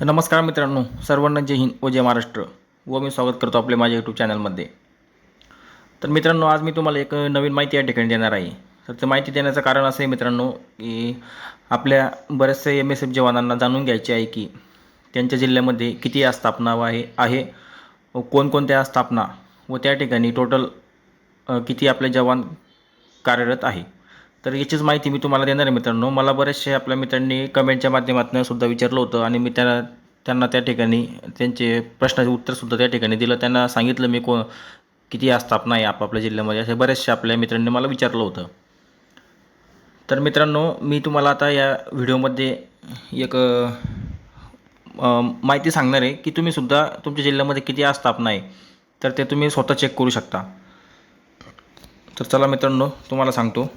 तर नमस्कार मित्रांनो सर्वांना जय हिंद व जय महाराष्ट्र. व मी स्वागत करतो आपले माझ्या यूट्यूब चॅनलमध्ये तर मित्रांनो आज मी तुम्हाला एक नवीन माहिती या ठिकाणी देणार आहे. तर ते माहिती देण्याचं कारण असं आहे मित्रांनो की आपल्या बऱ्याचशा एम एस एफ जवानांना जाणून घ्यायचे आहे की त्यांच्या जिल्ह्यामध्ये किती आस्थापना आहे आहे व कोणकोणत्या आस्थापना व त्या ठिकाणी टोटल किती आपले जवान कार्यरत आहे. तर याचीच माहिती मी तुम्हाला देणार आहे मित्रांनो. मला बरेचसे आपल्या मित्रांनी कमेंटच्या माध्यमातून सुद्धा विचारलं होतं आणि मी त्यांना त्यांना त्या ठिकाणी त्यांचे प्रश्नाचे उत्तरसुद्धा त्या ठिकाणी दिलं. त्यांना सांगितलं मी को किती आस्थापना आहे आपापल्या जिल्ह्यामध्ये असे बरेचसे आपल्या मित्रांनी मला विचारलं होतं. तर मित्रांनो मी तुम्हाला आता या व्हिडिओमध्ये एक माहिती सांगणार आहे की तुम्हीसुद्धा तुमच्या जिल्ह्यामध्ये किती आस्थापना आहे तर ते तुम्ही स्वतः चेक करू शकता. तर चला मित्रांनो तुम्हाला सांगतो.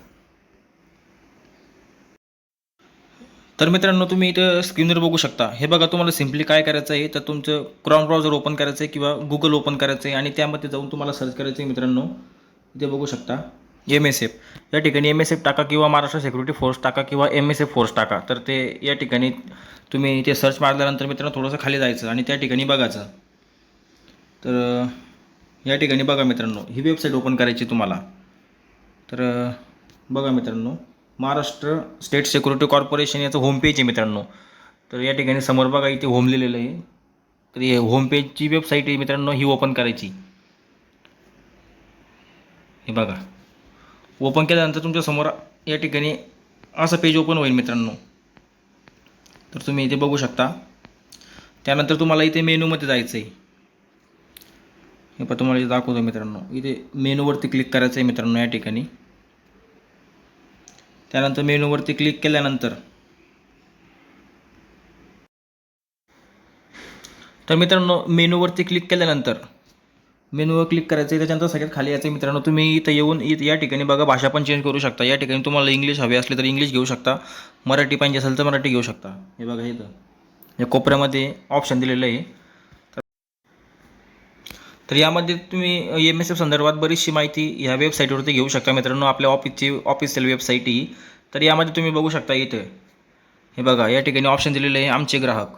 तर मित्रांनो तुम्ही इथं स्क्रीनवर बघू शकता. हे बघा तुम्हाला सिम्पली काय करायचं आहे? तर तुमचं क्रॉम ब्राउझर ओपन करायचं आहे किंवा गुगल ओपन करायचं आहे आणि त्यामध्ये जाऊन तुम्हाला सर्च करायचं आहे मित्रांनो. इथे बघू शकता. एम एस एफ या ठिकाणी एम एस एफ टाका किंवा महाराष्ट्र सिक्युरिटी फोर्स टाका किंवा एम एस एफ फोर्स टाका. तर ते या ठिकाणी तुम्ही ते सर्च मारल्यानंतर मित्रांनो थोडंसं खाली जायचं आणि त्या ठिकाणी बघायचं. तर या ठिकाणी बघा मित्रांनो ही वेबसाईट ओपन करायची तुम्हाला. तर बघा मित्रांनो. महाराष्ट्र स्टेट सिक्युरिटी कॉर्पोरेशन याचं होम पेज आहे मित्रांनो. तर या ठिकाणी समोर बघा इथे होम लिहिलेलं आहे. तर हे होम पेजची वेबसाईट आहे मित्रांनो ही ओपन करायची. हे बघा. ओपन केल्यानंतर तुमच्यासमोर या ठिकाणी असं पेज ओपन होईल मित्रांनो. तर तुम्ही इथे बघू शकता. त्यानंतर तुम्हाला इथे मेनूमध्ये जायचं आहे हे पण तुम्हाला इथे दाखवतो मित्रांनो. इथे मेनूवरती क्लिक करायचं आहे मित्रांनो या ठिकाणी. त्यानंतर मेनूवरती क्लिक केल्यानंतर. तर मित्रांनो मेनूवरती क्लिक केल्यानंतर मेनूवर क्लिक करायचं आहे त्याच्यानंतर सगळ्यात खाली यायचं मित्रांनो तुम्ही इथं येऊन इथं या ठिकाणी बघा भाषा पण चेंज करू शकता. या ठिकाणी तुम्हाला इंग्लिश हवे असले तर इंग्लिश घेऊ शकता. मराठी पाहिजे असेल तर मराठी घेऊ शकता. हे बघा इथं. या कोपऱ्यामध्ये ऑप्शन दिलेलं आहे. तर यामध्ये तुम्ही एम एस एफ संदर्भात बरीचशी माहिती ह्या वेबसाईटवरती घेऊ शकता. मित्रांनो आपल्या ऑफिसची ऑफिशियल वेबसाईट ही. तर यामध्ये तुम्ही बघू शकता इथे. हे बघा या ठिकाणी ऑप्शन दिलेलं आहे आमचे ग्राहक.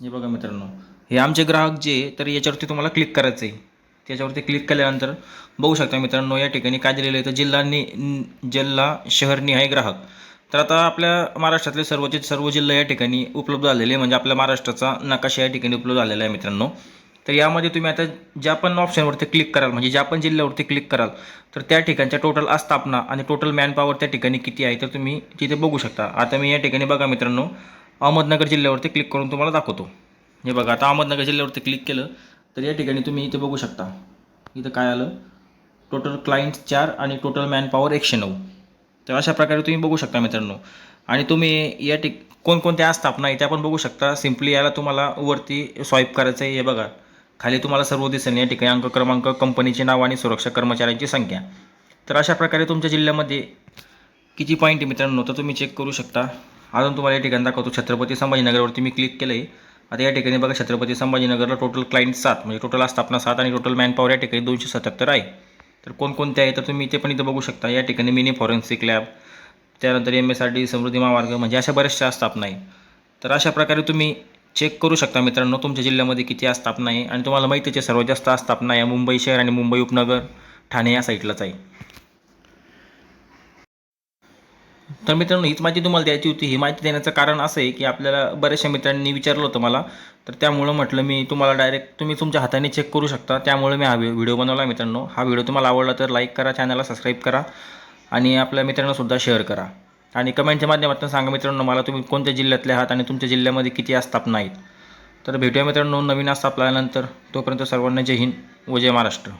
हे बघा मित्रांनो. हे आमचे ग्राहक जे तर याच्यावरती तुम्हाला क्लिक करायचं आहे त्याच्यावरती क्लिक केल्यानंतर बघू शकता मित्रांनो या ठिकाणी काय दिलेलं आहे तर जिल्हा नि जिल्हा शहरनिहाय ग्राहक. तर आता आपल्या महाराष्ट्रातले सर्वचे सर्व जिल्हा या ठिकाणी उपलब्ध झालेले आहे. म्हणजे आपल्या महाराष्ट्राचा नकाशा या ठिकाणी उपलब्ध झालेला आहे मित्रांनो. तर यामध्ये तुम्ही आता ज्या पण ऑप्शनवरती क्लिक कराल म्हणजे ज्या पण जिल्ह्यावरती क्लिक कराल तर त्या ठिकाणच्या टोटल आस्थापना आणि टोटल मॅन पॉवर त्या ठिकाणी किती आहे तर तुम्ही तिथे बघू शकता. आता मी या ठिकाणी बघा मित्रांनो अहमदनगर जिल्ह्यावरती क्लिक करून तुम्हाला दाखवतो. हे बघा आता अहमदनगर जिल्ह्यावरती क्लिक केलं तर या ठिकाणी तुम्ही इथे बघू शकता. इथं काय आलं? टोटल क्लायंट चार आणि टोटल मॅन पॉवर एकशे नऊ. तर अशा प्रकारे तुम्ही बघू शकता मित्रांनो. आणि तुम्ही या ठिक कोणकोणत्या आस्थापना आहे त्या पण बघू शकता. सिम्पली याला तुम्हाला वरती स्वाईप करायचं आहे हे बघा. खाली तुम्हाला सर्व दिसेल. या ठिकाणी अंक क्रमांक कंपनीचे नाव आणि सुरक्षा कर्मचाऱ्यांची संख्या. तर अशा प्रकारे तुमच्या जिल्ह्यामध्ये किती पॉईंट मित्रांनो? तर तुम्ही चेक करू शकता. अजून तुम्हाला या ठिकाणी दाखवतो. छत्रपती संभाजीनगरवरती मी क्लिक केलं आहे आता या ठिकाणी बघा छत्रपती संभाजीनगरला टोटल क्लायंट सात म्हणजे टोटल आस्थापना सात आणि टोटल मॅन पॉवर या ठिकाणी दोनशे सत्याहत्तर आहे. तर कोणकोणते आहे? तर तुम्ही इथे पण इथं बघू शकता. या ठिकाणी मिनी फॉरेन्सिक लॅब त्यानंतर M S R D Samruddhi महामार्ग म्हणजे अशा बऱ्याचशा स्थापना आहे तर अशा प्रकारे तुम्ही चेक करू शकता मित्रांनो तुमच्या जिल्ह्यामध्ये किती आस्थापना आहे आणि तुम्हाला माहितीच आहे सर्वात जास्त आस्थापना या मुंबई शहर आणि मुंबई उपनगर ठाणे या साईडलाच आहे. तर मित्रांनो हीच माहिती तुम्हाला द्यायची होती. ही माहिती देण्याचं कारण असं आहे की आपल्याला बऱ्याचशा मित्रांनी विचारलं होतं मला. तर त्यामुळं म्हटलं मी तुम्हाला डायरेक्ट तुम्ही तुमच्या हाताने चेक करू शकता. त्यामुळे मी हा व्हिडिओ बनवला मित्रांनो. हा व्हिडिओ तुम्हाला आवडला तर लाईक करा चॅनलला सबस्क्राईब करा आणि आपल्या मित्रांनासुद्धा शेअर करा. आणि कमेंटच्या माध्यमातून सांगा मित्रांनो मला तुम्ही कोणत्या जिल्ह्यातले आहात आणि तुमच्या जिल्ह्यामध्ये किती आस्थापना आहेत तर भेटूया मित्रांनो नवीन आस्थापल्यानंतर तोपर्यंत सर्वांना जय हिंद व जय महाराष्ट्र.